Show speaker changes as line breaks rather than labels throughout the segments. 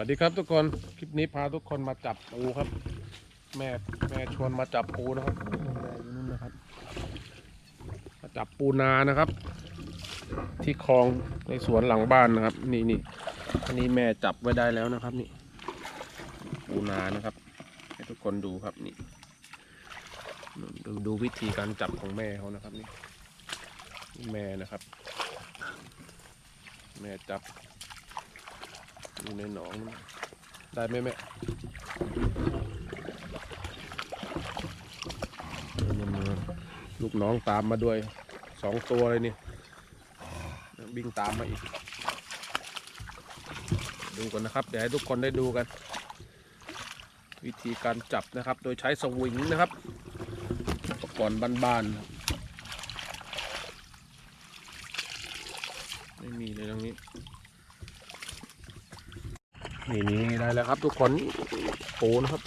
วัสดีครับทุกคน คลิปนี้พาทุกคนมาจับปูครับ แม่แม่ชวนมาจับปูนะครับแม่อยู่นู่นนะครับ มาจับปูนานะครับ ที่คลองในสวนหลังบ้านนะครับ นี่นี่อันนี้แม่จับไว้ได้แล้วนะครับ นี่ ปูนานะครับ ให้ทุกคนดูครับนี่ดูดูวิธีการจับของแม่เขานะครับนี่นี่แม่นะครับ แม่จับ อยู่ในหนอง ได้ไหมแม่ลูกน้องตามมาด้วยสองตัวเลยนี่วิ่งตามมาอีก ดูกันนะครับ เดี๋ยวให้ทุกคนได้ดูกัน วิธีการจับนะครับ โดยใช้สวิงนะครับอุปกรณ์บานๆไม่มีเลยตรงนี้ นี่นี่ได้แล้วครับทุกคนปูนะครับ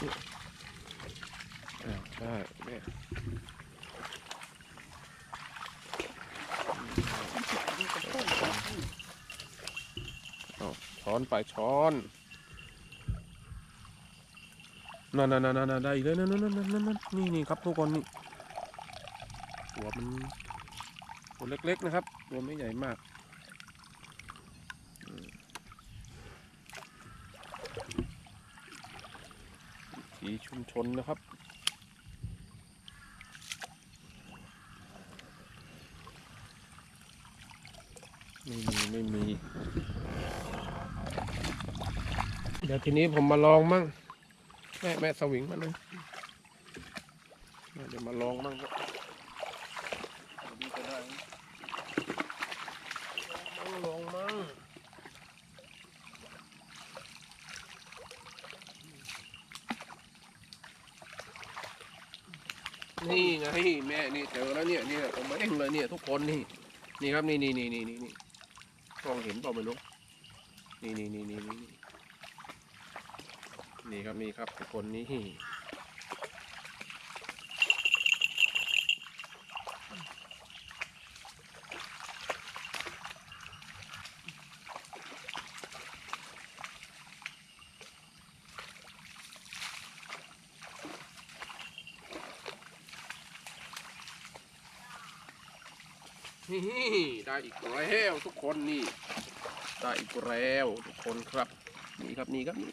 ได้เนี่ยช้อนไปช้อนนั่นนั่นนั่นนั่นได้อีกเลยนั่นนั่นนั่นนั่นนั่นนี่นี่ครับทุกคนนี่ตัวมันตัวเล็กๆนะครับ ตัวไม่ใหญ่มากีชุมชนนะครับ ไม่มี ไม่มี เดี๋ยวทีนี้ผมมาลองมั่ง แม่แม่สวิงมาเลยเดี๋ยวมาลองมั่งครับดีจะได้ลองลองมั่ง นี่ไงแม่นี่เจอแล้วเนี่ยเนี่ยผมเองเลยเนี่ยทุกคนนี่ นี่ครับนี่นี่นี่นี่นี่นี่กล้องเห็นเปล่าไม่รู้นี่นี่นี่นี่นี่นี่นี่ครับนี่ครับทุกคนนี่ นี่ได้อีกแล้วทุกคนนี่ได้อีกแล้วทุกคนครับ นี่ครับนี่ครับนี่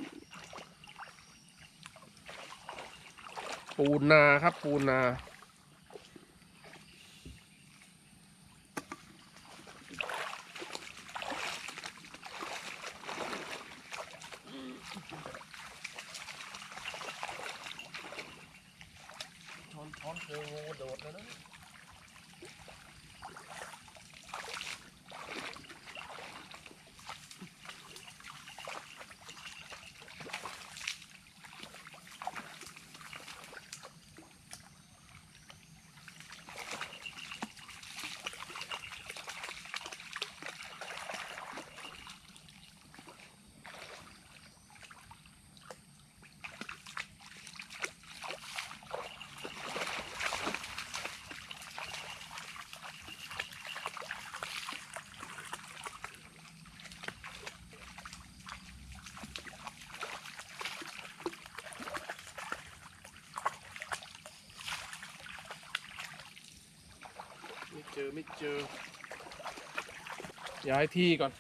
ปูนาครับปูนาช้อนช้อนเจองูโดดแล้วนะ จอไม่เจอ ย้ายที่ก่อน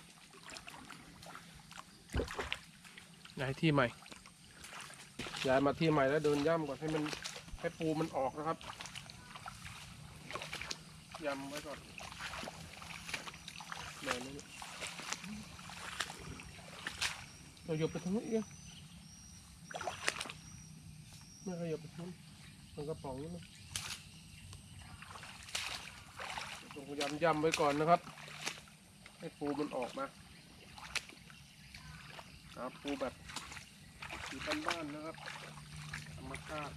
ย้ายที่ใหม่ ย้ายมาที่ใหม่แล้วเดินย่ำก่อนให้มันให้ปูมันออกนะครับย่ำไว้ก่อนแม่นี่เราหยบไปทางนู้นอีกอะไม่ขยับไปทางนู้นตรงกระป๋องนี่นะ ต้องพ ยำยามย่ำไว้ก่อนนะครับ ให้ปูมันออกมาหาปูแบบอยู่บ้านๆนะครับธรรมชาติ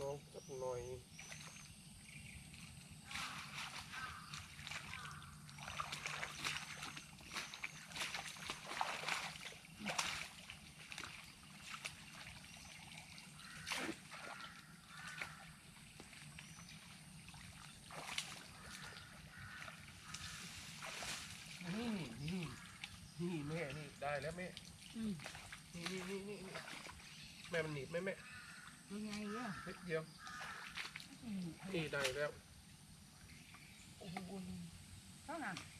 ลองสักหน่อย น แล้วแม่
อืม
นี่นี่นี่นี่นี่แม่มันหนีบไหมแม่
ยังไงอะ
นิดเดียว
อืม
นี่ได้แล้ว
โอ้โหเท่านั้น
เอา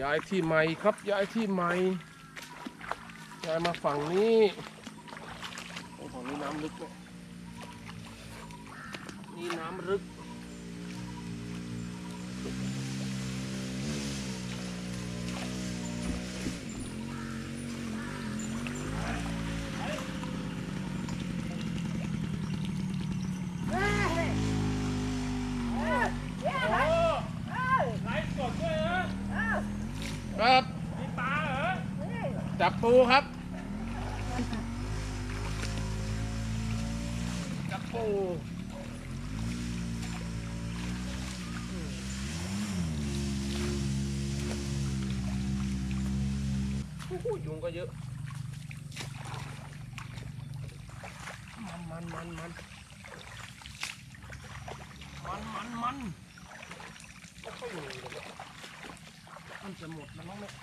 ย้ายที่ใหม่ครับย้ายที่ใหม่ย้ายมาฝั่งนี้ จับปูครับ จับปูโอ้ยุงก็เยอะ มันมันมันมันมันมันมันไม่ค่อยมีเลยเนี่ยมันจะหมดแล้วมั้งเนี่ย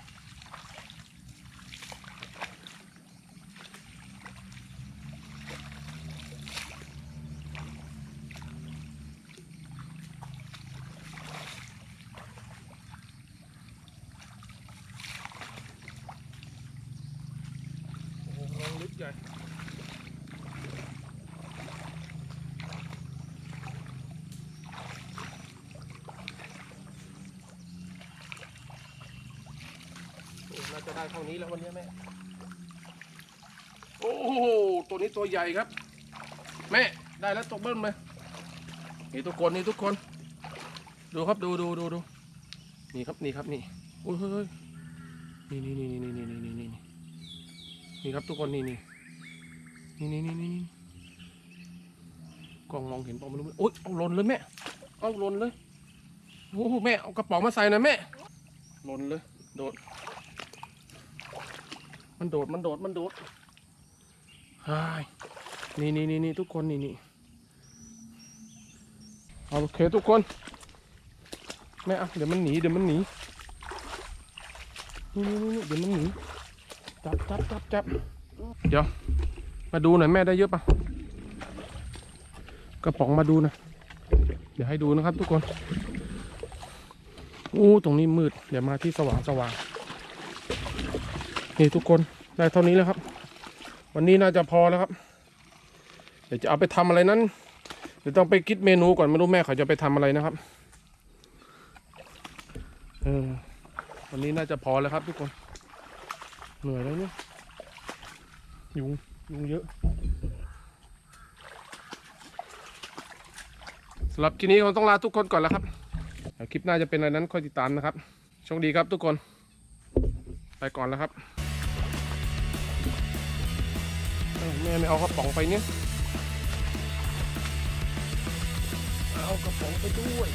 โอ้โหลงลึกใหญ่ โอ้น่าจะได้เท่านี้แล้ววันนี้แม่ โอ้โห ตัวนี้ตัวใหญ่ครับ แม่ ได้แล้วตกเบิ้ลเลยนี่ทุกคนนี่ทุกคน ดูครับดูดูดูดูนี่ครับนี่ครับนี่โอ้ยเฮ้ยเฮ้ยนี่นี่นี่นี่นี่นี่นี่นี่นี่ครับทุกคนนี่นี่นี่นี่นี่นี่กล้องมองเห็นเปล่าไม่รู้โอ๊ยเอาหล่นเลยแม่ เอาหล่นเลยโอ้โหแม่เอากระป๋องมาใส่นะแม่หล่นเลย โดด มันโดดมันโดดมันโดดไฮายนี่นี่นี่นี่ทุกคนนี่นี่เอาโอเคทุกคนแม่เอาเดี๋ยวมันหนีเดี๋ยวมันหนีนี่นี่นี่เดี๋ยวมันหนีจับจับจับจับเดี๋ยว มาดูหน่อยแม่ได้เยอะปะกระป๋องมาดูนะเดี๋ยวให้ดูนะครับทุกคนอู้ตรงนี้มืด เดี๋ยวมาที่สว่างสว่างนี่ทุกคน ได้เท่านี้แล้วครับ วันนี้น่าจะพอแล้วครับ เดี๋ยวจะเอาไปทำอะไรนั้น เดี๋ยวต้องไปคิดเมนูก่อนไม่รู้แม่เขาจะไปทำอะไรนะครับ เออ วันนี้น่าจะพอแล้วครับทุกคน เหนื่อยแล้วเนี่ยยุงยุงเยอะสำหรับคลิปนี้ผมต้องลาทุกคนก่อนแล้วครับ คลิปหน้าจะเป็นอะไรนั้นคอยติดตามนะครับโชคดีครับทุกคน ไปก่อนแล้วครับ แม่ไม่เอากระป๋องไปเนี่ย เอากระป๋องไปด้วย